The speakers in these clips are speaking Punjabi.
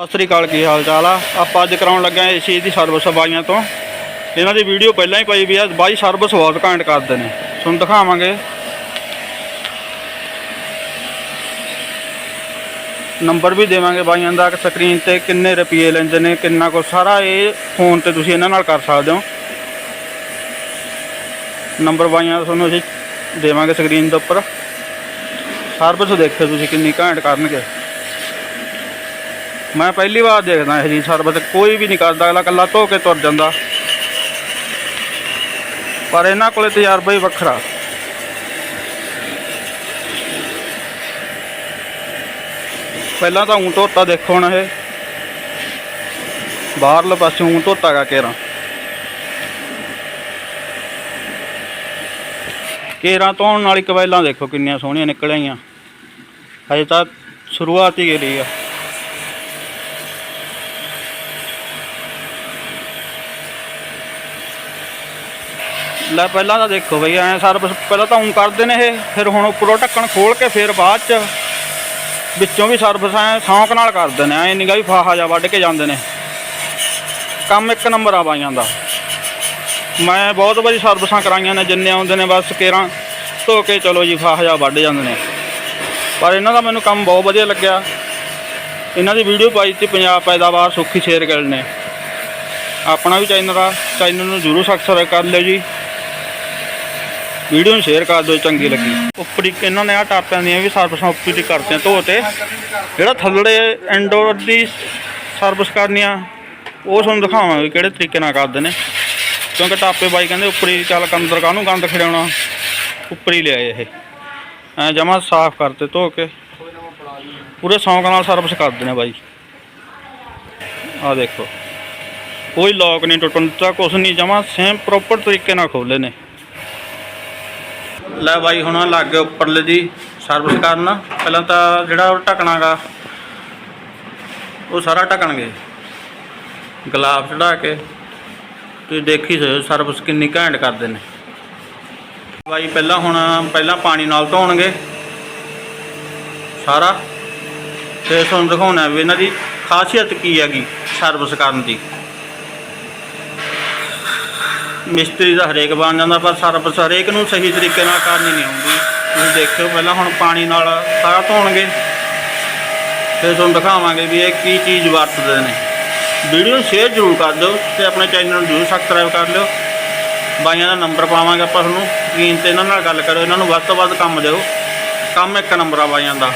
ਸਤਿ ਸ੍ਰੀ ਅਕਾਲ, ਕੀ ਹਾਲ ਚਾਲ ਆ? ਆਪਾਂ ਅੱਜ ਕਰਾਉਣ ਲੱਗੇ ਆ ਏਸੀ ਦੀ ਸਰਵਿਸ ਬਾਈਆਂ ਤੋਂ। ਇਹਨਾਂ ਦੀ ਵੀਡੀਓ ਪਹਿਲਾਂ ਹੀ ਪਈ ਵੀ ਆ, ਬਾਈ ਸਰਵਿਸ ਬਹੁਤ ਘੈਂਟ ਕਰਦੇ ਨੇ। ਤੁਹਾਨੂੰ ਦਿਖਾਵਾਂਗੇ। ਨੰਬਰ ਵੀ ਦੇਵਾਂਗੇ ਬਾਈਆਂ ਦਾ ਸਕਰੀਨ ਤੇ ਕਿੰਨੇ ਰੁਪਏ ਲੈਂਦੇ ਨੇ, ਕਿੰਨਾ ਕੁ ਸਾਰਾ ਇਹ ਫੋਨ ਤੇ ਤੁਸੀਂ ਇਹਨਾਂ ਨਾਲ ਕਰ ਸਕਦੇ ਹੋ। ਨੰਬਰ ਬਾਈਆਂ ਦਾ ਤੁਹਾਨੂੰ ਅਸੀਂ ਦੇਵਾਂਗੇ ਸਕਰੀਨ ਦੇ ਉੱਪਰ। ਸਰਵਿਸ ਦੇਖਿਓ ਤੁਸੀਂ ਕਿੰਨੀ ਘੈਂਟ ਕਰਨਗੇ। ਮੈਂ ਪਹਿਲੀ ਵਾਰ ਦੇਖਦਾ ਇਹ ਜੀ ਸਰਬਤ, ਕੋਈ ਵੀ ਨਹੀਂ ਕਰਦਾ, ਅਗਲਾ ਕੱਲਾ ਧੋ ਕੇ ਤੁਰ ਜਾਂਦਾ। ਪਰ ਇਹਨਾਂ ਕੋਲੇ ਤਜਰਬਾ ਹੀ ਵੱਖਰਾ। ਪਹਿਲਾਂ ਤਾਂ ਊਂ ਧੋਤਾ ਦੇਖੋ ਹੁਣ ਇਹ। ਬਾਹਰਲੇ ਪਾਸੇ ਊਂ ਧੋਤਾ ਗਾ ਕੇਰਾਂ। ਕੇਰਾਂ ਧੋਣ ਵਾਲੀ ਕਵੈਲਾਂ ਦੇਖੋ ਕਿੰਨੀਆਂ ਸੋਹਣੀਆਂ ਨਿਕਲ ਆਈਆਂ ਹਜੇ ਤਾਂ ਸ਼ੁਰੂਆਤ ਹੀ ਗਈ ਆ। ਲੈ ਪਹਿਲਾਂ ਤਾਂ ਦੇਖੋ ਬਈ, ਐ ਸਰਵਿਸ ਪਹਿਲਾਂ ਤਾਂ ਉਂ ਕਰਦੇ ਨੇ ਇਹ, ਫਿਰ ਹੁਣ ਉੱਪਰੋਂ ਢੱਕਣ ਖੋਲ ਕੇ ਫਿਰ ਬਾਅਦ ਚ ਵਿੱਚੋਂ ਵੀ ਸਰਵਿਸ ਐ ਸ਼ੌਂਕ ਨਾਲ ਕਰਦੇ ਨੇ, ਐ ਨਿਗਾ ਵੀ ਫਾਹਾ ਜਾ ਵੱਢ ਕੇ ਜਾਂਦੇ ਨੇ। ਕੰਮ ਇੱਕ ਨੰਬਰ ਆ ਬਾਈਆਂ ਦਾ। ਮੈਂ ਬਹੁਤ ਵਾਰੀ ਸਰਵਿਸਾਂ ਕਰਾਈਆਂ ਨੇ, ਜਿੰਨੇ ਆਉਂਦੇ ਨੇ ਬਸ ਕੇਰਾਂ ਧੋ ਕੇ ਚਲੋ ਜੀ ਫਾਹਾ ਜਾ ਵੱਢ ਜਾਂਦੇ ਨੇ। ਪਰ ਇਹਨਾਂ ਦਾ ਮੈਨੂੰ ਕੰਮ ਬਹੁਤ ਵਧੀਆ ਲੱਗਿਆ। ਇਹਨਾਂ ਦੀ ਵੀਡੀਓ ਪਾਈ ਸੀ ਪੰਜਾਬ ਪੈਦਾਵਾਰ ਸੁੱਖੀ ਸ਼ੇਰ ਗਿੱਲ ਨੇ। ਆਪਣਾ ਵੀ ਚੈਨਲ ਆ ਚੈਨਲ ਨੂੰ ਜਰੂਰ ਸਬਸਕ੍ਰਾਈਬ ਕਰ ਲਿਓ ਜੀ। ਵੀਡੀਓ ਨੂੰ ਸ਼ੇਅਰ ਕਰ ਦਿਓ, ਚੰਗੀ ਲੱਗੀ। ਉੱਪਰੀ ਇਹਨਾਂ ਨੇ ਆ ਟਾਪਿਆਂ ਦੀਆਂ ਵੀ ਸਰਵਿਸ ਉੱਪਰੀ ਦੀ ਕਰਦੇ ਧੋ ਤੇ। ਜਿਹੜਾ ਥੱਲੜੇ ਇੰਡੋਰ ਦੀ ਸਰਵਿਸ ਕਰਨੀ ਆ ਉਹ ਤੁਹਾਨੂੰ ਦਿਖਾਵਾਂਗੇ ਕਿਹੜੇ ਤਰੀਕੇ ਨਾਲ ਕਰਦੇ ਨੇ। ਕਿਉਂਕਿ ਟਾਪੇ ਬਾਈ ਕਹਿੰਦੇ ਉੱਪਰ ਹੀ ਚੱਲ ਅੰਦਰ ਕਾਹਨੂੰ ਗੰਦ ਖਿਡਿਆਉਣਾ ਉੱਪਰ ਹੀ ਲਿਆਏ ਇਹ। ਐ ਜਮਾ ਸਾਫ਼ ਕਰਤੇ ਧੋ ਕੇ। ਪੂਰੇ ਸ਼ੌਂਕ ਨਾਲ ਸਰਵਿਸ ਕਰਦੇ ਨੇ ਬਾਈ। ਆ ਦੇਖੋ। ਕੋਈ ਲੋਕ ਨਹੀਂ ਟੁੱਟਣ ਦਿੱਤਾ, ਕੁਛ ਨਹੀਂ, ਜਮਾ ਸੇਮ ਪ੍ਰੋਪਰ ਤਰੀਕੇ ਨਾਲ ਖੋਲੇ ਨੇ। ਲੈ ਬਾਈ, ਹੁਣ ਲੱਗ ਗਏ ਉੱਪਰਲੇ ਦੀ ਸਰਵਿਸ ਕਰਨ। ਪਹਿਲਾਂ ਤਾਂ ਜਿਹੜਾ ਉਹ ਢੱਕਣਾਗਾ, ਉਹ ਸਾਰਾ ਢੱਕਣਗੇ। ਗਲਾਬ ਚੜਾ ਕੇ। ਤੁਸੀਂ ਦੇਖੀ ਸਰਵਿਸ ਕਿੰਨੀ ਘੈਂਟ ਕਰਦੇ ਨੇ। ਬਾਈ, ਪਹਿਲਾਂ ਹੁਣ, ਪਹਿਲਾਂ ਪਾਣੀ ਨਾਲ ਧੋਣਗੇ। ਸਾਰਾ। ਤੇ ਤੁਹਾਨੂੰ ਦਿਖਾਉਣਾ ਵੀ ਇਹਨਾਂ ਦੀ ਖਾਸੀਅਤ ਕੀ ਹੈਗੀ ਸਰਵਿਸ ਕਰਨ ਦੀ। ਮਿਸਤਰੀ ਦਾ ਹਰੇਕ ਬਣ ਜਾਂਦਾ, ਪਰ ਸਰਵਿਸ ਹਰੇਕ ਨੂੰ ਸਹੀ ਤਰੀਕੇ ਨਾਲ ਕਰਨੀ ਨਹੀਂ ਆਉਂਦੀ। ਤੁਸੀਂ ਦੇਖਿਓ, ਪਹਿਲਾਂ ਹੁਣ ਪਾਣੀ ਨਾਲ ਸਾਰਾ ਧੋਣਗੇ, ਫਿਰ ਤੁਹਾਨੂੰ ਦਿਖਾਵਾਂਗੇ ਵੀ ਇਹ ਕੀ ਚੀਜ਼ ਵਰਤਦੇ ਨੇ। ਵੀਡੀਓ ਸ਼ੇਅਰ ਜ਼ਰੂਰ ਕਰ ਦਿਓ ਤੇ ਆਪਣੇ ਚੈਨਲ ਨੂੰ ਜ਼ਰੂਰ ਸਬਸਕ੍ਰਾਈਬ ਕਰ ਲਿਓ। ਬਾਈਆਂ ਦਾ ਨੰਬਰ ਪਾਵਾਂਗੇ ਆਪਾਂ ਤੁਹਾਨੂੰ। ਸਕਰੀਨ ਤੇ ਇਹਨਾਂ ਨਾਲ ਗੱਲ ਕਰੋ ਇਹਨਾਂ ਨੂੰ ਵੱਧ ਤੋਂ ਵੱਧ ਕੰਮ ਦਿਓ। ਕੰਮ ਇੱਕ ਨੰਬਰ ਆ ਬਾਈਆਂ ਦਾ।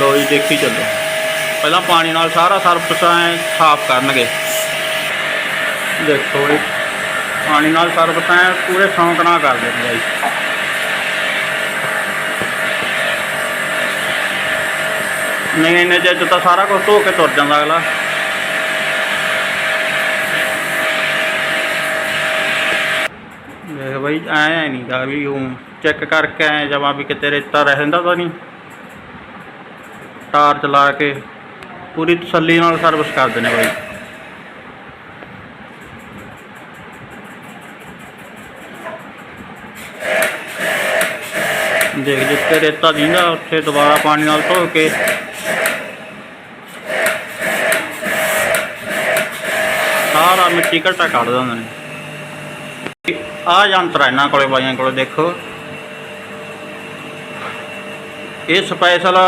ਲੋ ਜੀ, ਦੇਖੀ ਚੱਲੋ। ਪਹਿਲਾਂ ਪਾਣੀ ਨਾਲ ਸਾਰਾ ਸਰਫਸ ਐ ਸਾਫ਼ ਕਰਨਗੇ। ਦੇਖੋ ਜੀ ਪਾਣੀ ਨਾਲ ਸਰਫਸ ਐ ਪੂਰੇ ਸ਼ੌਂਕ ਨਾਲ ਕਰ ਦਿੰਦੇ ਆ ਜੀ ਨਹੀਂ, ਇੰਨੇ 'ਚ ਤਾਂ ਸਾਰਾ ਕੁਝ ਧੋ ਕੇ ਤੁਰ ਜਾਂਦਾ ਅਗਲਾ। ਦੇਖ ਬਈ, ਐ ਨਹੀਂ ਦਾ ਵੀ ਉਹ ਚੈੱਕ ਕਰਕੇ ਐ ਜਮਾ ਵੀ ਕਿਤੇ ਰੇਤਾ ਰਹਿੰਦਾ ਤਾਂ ਨਹੀਂ ਟਾਰ ਚਲਾ ਕੇ ਪੂਰੀ ਤਸੱਲੀ ਨਾਲ ਸਰਵਿਸ ਕਰਦੇ ਨੇ ਬਾਈ। ਦੇਖ ਜਿੱਥੇ ਰੇਤਾ ਦੀਂਦਾ, ਉੱਥੇ ਦੁਬਾਰਾ ਪਾਣੀ ਨਾਲ ਧੋ ਕੇ। ਸਾਰਾ ਮਿੱਟੀ ਘਟਾ ਕੱਢ ਦਿੰਦੇ ਨੇ। ਆ ਯੰਤਰ ਇਹਨਾਂ ਕੋਲੇ, ਬਾਈਆਂ ਕੋਲੇ, ਦੇਖੋ। ਇਹ ਸਪੈਸ਼ਲ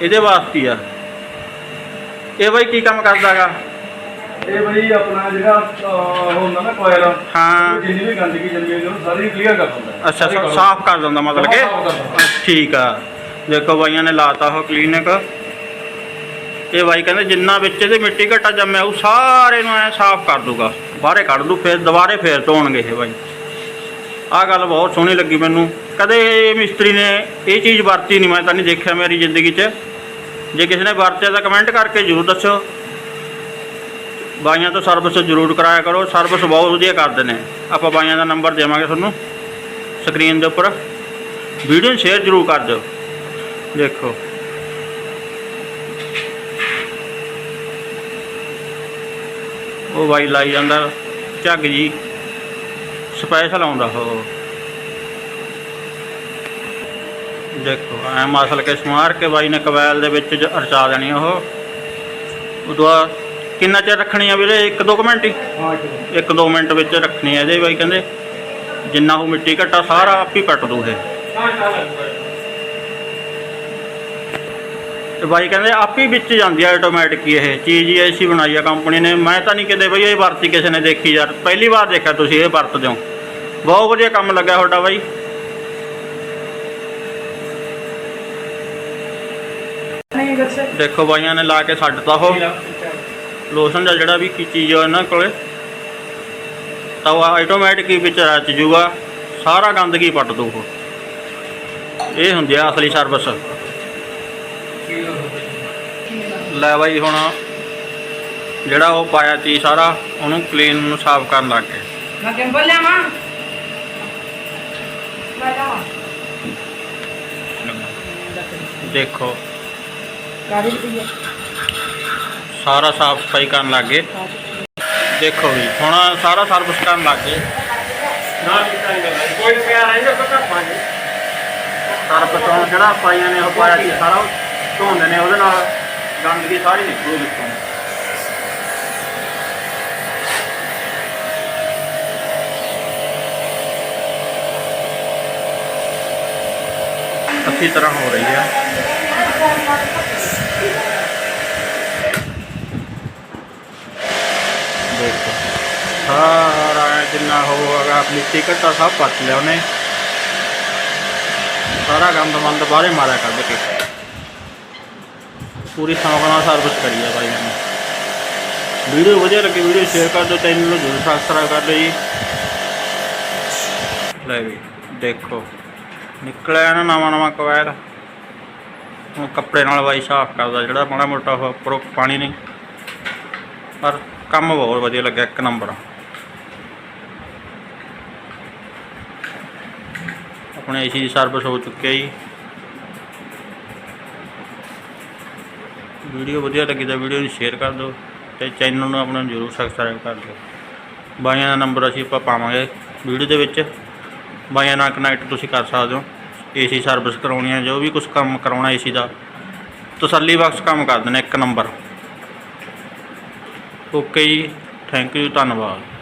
ਇਹਦੇ ਵਾਸਤੇ ਆ। ਇਹ ਬਾਈ ਕੀ ਕੰਮ ਕਰਦਾਗਾ? ਇਹ ਬਈ ਆਪਣਾ ਜਿਹੜਾ ਅਹ, ਹੁੰਦਾ ਨਾ ਕੋਇਲ ਹਾਂ। ਜਿੰਨੀ ਵੀ ਗੰਦਗੀ ਜੰਮੀ ਹੋਈ ਉਹਨੂੰ ਸਾਰੀ ਕਲੀਅਰ ਕਰ ਦਿੰਦਾ ਅੱਛਾ ਸਾ- ਸਾਫ਼ ਕਰ ਦਿੰਦਾ ਮਤਲਬ ਕਿ? ਸਾਫ਼ ਕਰ ਦਿੰਦਾ। ਠੀਕ ਆ। ਦੇਖੋ ਬਾਈਆਂ ਨੇ ਲਾਤਾ ਉਹ ਕਲੀਨਿਕ ਇਹ ਬਾਈ ਕਹਿੰਦੇ ਜਿੰਨਾ ਵਿੱਚ ਇਹਦੇ ਮਿੱਟੀ ਘਟਾ ਜੰਮਿਆ ਉਹ ਸਾਰੇ ਨੂੰ ਐ ਸਾਫ਼ ਕਰ ਦੂਗਾ। ਬਾਹਰੇ ਕੱਢ ਦੂ ਫਿਰ ਦੁਬਾਰੇ ਫੇਰ ਧੋਣਗੇ ਇਹ ਬਾਈ। ਆਹ ਗੱਲ ਬਹੁਤ ਸੋਹਣੀ ਲੱਗੀ ਮੈਨੂੰ। ਕਦੇ ਇਹ ਮਿਸਤਰੀ ਨੇ ਇਹ ਚੀਜ਼ ਵਰਤੀ ਨਹੀਂ ਮੈਂ ਤਾਂ ਨਹੀਂ ਦੇਖਿਆ ਮੇਰੀ ਜ਼ਿੰਦਗੀ 'ਚ। ਜੇ ਕਿਸੇ ਨੇ ਵਰਤਿਆ ਤਾਂ ਕਮੈਂਟ ਕਰਕੇ ਜ਼ਰੂਰ ਦੱਸਿਓ। ਬਾਈਆਂ ਤੋਂ ਸਰਵਿਸ ਜ਼ਰੂਰ ਕਰਾਇਆ ਕਰੋ, ਸਰਵਿਸ ਬਹੁਤ ਵਧੀਆ ਕਰਦੇ ਨੇ। ਆਪਾਂ ਬਾਈਆਂ ਦਾ ਨੰਬਰ ਦੇਵਾਂਗੇ ਤੁਹਾਨੂੰ, ਸਕਰੀਨ ਦੇ ਉੱਪਰ। ਵੀਡੀਓ ਸ਼ੇਅਰ ਜ਼ਰੂਰ ਕਰ ਦਿਓ। ਦੇਖੋ। ਉਹ ਬਾਈ ਲਾਈ ਜਾਂਦਾ, ਝੱਗ ਜੀ ਸਪੈਸ਼ਲ ਆਉਂਦਾ ਉਹ। ਦੇਖੋ, ਐ ਮਸਲ ਕੇ ਸਮਾਰ ਕੇ ਬਾਈ ਨੇ ਕਬੈਲ ਦੇ ਵਿੱਚ ਜ- ਦੇਣੀ ਉਹ। ਉਦੋਂ ਬਾਅਦ ਕਿੰਨਾ ਚਿਰ ਰੱਖਣੀ ਆ ਵੀਰੇ? 1-2 ਮਿੰਟ ਹੀ? ਹਾਂ ਇੱਕ 1-2 ਮਿੰਟ ਵਿੱਚ ਰੱਖਣੀ ਆ ਇਹਦੇ ਬਾਈ ਕਹਿੰਦੇ ਜਿੰਨਾ ਉਹ ਮਿੱਟੀ ਘਟਾ ਸਾਰਾ ਆਪ ਹੀ ਪੱਟ ਦੂ ਇਹ। ਤੇ ਬਾਈ ਕਹਿੰਦੇ ਆਪ ਹੀ ਵਿੱਚ ਜਾਂਦੀ ਆ ਆਟੋਮੈਟਿਕ ਹੀ ਇਹ। ਚੀਜ਼ ਹੀ ਐਸੀ ਬਣਾਈ ਆ ਕੰਪਨੀ ਨੇ। ਮੈਂ ਤਾਂ ਨਹੀਂ ਕਿਤੇ ਬਈ ਇਹ ਵਰਤੀ ਕਿਸੇ ਨੇ ਦੇਖੀ ਯਾਰ। ਪਹਿਲੀ ਵਾਰ ਦੇਖਿਆ ਤੁਸੀਂ ਇਹ ਵਰਤਦੇ ਹੋ ਬਹੁਤ ਵਧੀਆ ਕੰਮ ਲੱਗਾ ਤੁਹਾਡਾ ਬਾਈ। ਦੇਖੋ ਬਾਈਆਂ ਨੇ ਲਾ ਕੇ ਛੱਡਤਾ ਉਹ। ਲੋਸ਼ਨ ਦਾ ਜਿਹੜਾ ਵੀ ਕੀ ਚੀਜ਼ ਆ ਇਹਨਾਂ ਕੋਲੇ ਤਾਂ ਉਹ ਆਟੋਮੈਟਿਕ ਹੀ ਵਿੱਚ ਰਚ ਜੂਗਾ ਸਾਰਾ ਗੰਦਗੀ ਪੱਟ ਦੂ ਉਹ ਇਹ ਹੁੰਦੀ ਆ ਅਸਲੀ ਸਰਵਿਸ ਲੈ ਬਾਈ ਹੁਣ ਜਿਹੜਾ ਉਹ ਪਾਇਆ ਤੀ ਸਾਰਾ ਉਹਨੂੰ ਕਲੀਨ ਨੂੰ ਸਾਫ਼ ਕਰਨ ਲੱਗ ਗਏ। ਮੈਂ ਕਿੰਬਲ ਲਿਆਵਾਂ? ਮੈਂ ਲਿਆਵਾਂ। ਦੇਖੋ। ਪਈ ਹੈ ਸਾਰਾ ਸਾਫ਼ ਸਫ਼ਾਈ ਕਰਨ ਲੱਗ ਗਏ। ਦੇਖੋ ਵੀ ਹੁਣ ਸਾਰਾ ਸਰਵਿਸ ਕਰਨ ਲੱਗ ਗਏ। ਨਾ ਕੋਈ ਪਿਆਰ ਹੈ ਜੋ ਕੱਟਾ ਪਾਣੀ ਸਰਵਿਸ ਹੁਣ ਜਿਹੜਾ ਪਾਈਆਂ ਨੇ ਉਹ ਪਾਇਆ ਸੀ ਸਾਰਾ ਧੋਂਦੇ ਨੇ ਉਹਦੇ ਨਾਲ ਗੰਦਗੀ ਸਾਰੀ ਨਿਕਲੂ ਵਿੱਚੋਂ ਅੱਛੀ ਤਰ੍ਹਾਂ ਹੋ ਰਹੀ ਹੈ ਦੇਖੋ ਸਾਰਾ ਜਿੰਨਾ ਹੋਊਗਾ ਮਿੱਟੀ ਘੱਟਾ ਸਭ ਪੱਟ ਲਿਆ ਉਹਨੇ। ਸਾਰਾ ਗੰਦ ਮੰਦ ਬਾਹਰੇ ਮਾਰਿਆ ਕੱਢ ਕੇ ਪੂਰੀ ਸ਼ੌਂਕ ਨਾਲ ਸਰਵਿਸ ਕਰੀ ਆ ਬਾਈ ਨੇ। ਵੀਡੀਓ ਵਧੀਆ ਲੱਗੀ, ਵੀਡੀਓ ਸ਼ੇਅਰ ਕਰ ਦਿਓ ਚੈਨਲ ਨੂੰ ਜ਼ਰੂਰ ਸਬਸਕ੍ਰਾਈਬ ਕਰ ਲਿਓ ਜੀ। ਲੈ ਵੀ, ਦੇਖੋ। ਨਿਕਲਿਆ ਨਾ ਨਵਾਂ ਨਵਾਂ ਕਵੈਲ ਹੁਣ ਕੱਪੜੇ ਨਾਲ ਬਾਈ ਸਾਫ਼ ਕਰਦਾ, ਜਿਹੜਾ ਮਾੜਾ ਮੋਟਾ ਉਹ ਉੱਪਰੋਂ ਪਾਣੀ ਨਹੀਂ। ਪਰ ਕੰਮ ਬਹੁਤ ਵਧੀਆ ਲੱਗਿਆ, ਇੱਕ ਨੰਬਰ ਆਪਣੇ ਏਸੀ ਦੀ ਸਰਵਿਸ ਹੋ ਚੁੱਕੀ ਹੈ ਜੀ। ਵੀਡੀਓ ਵਧੀਆ ਲੱਗੀ ਤਾਂ ਵੀਡੀਓ ਨੂੰ ਸ਼ੇਅਰ ਕਰ ਦਿਓ ਤੇ ਚੈਨਲ ਨੂੰ ਆਪਣਾ ਜਰੂਰ ਸਬਸਕ੍ਰਾਈਬ ਕਰ ਦਿਓ। ਬਾਈਆਂ ਦਾ ਨੰਬਰ ਅਸੀਂ ਆਪਾਂ ਪਾਵਾਂਗੇ ਵੀਡੀਓ ਦੇ ਵਿੱਚ। ਬਾਈਆਂ ਨਾਲ ਕਨੈਕਟ ਤੁਸੀਂ ਕਰ ਸਕਦੇ ਹੋ। ਏਸੀ ਸਰਵਿਸ ਕਰਾਉਣੀ ਹੈ, ਜੋ ਵੀ ਕੁਝ ਕੰਮ ਕਰਾਉਣਾ ਏਸੀ ਦਾ। ਤਸੱਲੀ ਬਖਸ਼ ਕੰਮ ਕਰ ਦਿੰਦੇ ਇੱਕ ਨੰਬਰ। ਓਕੇ ਜੀ ਥੈਂਕ ਯੂ ਧੰਨਵਾਦ।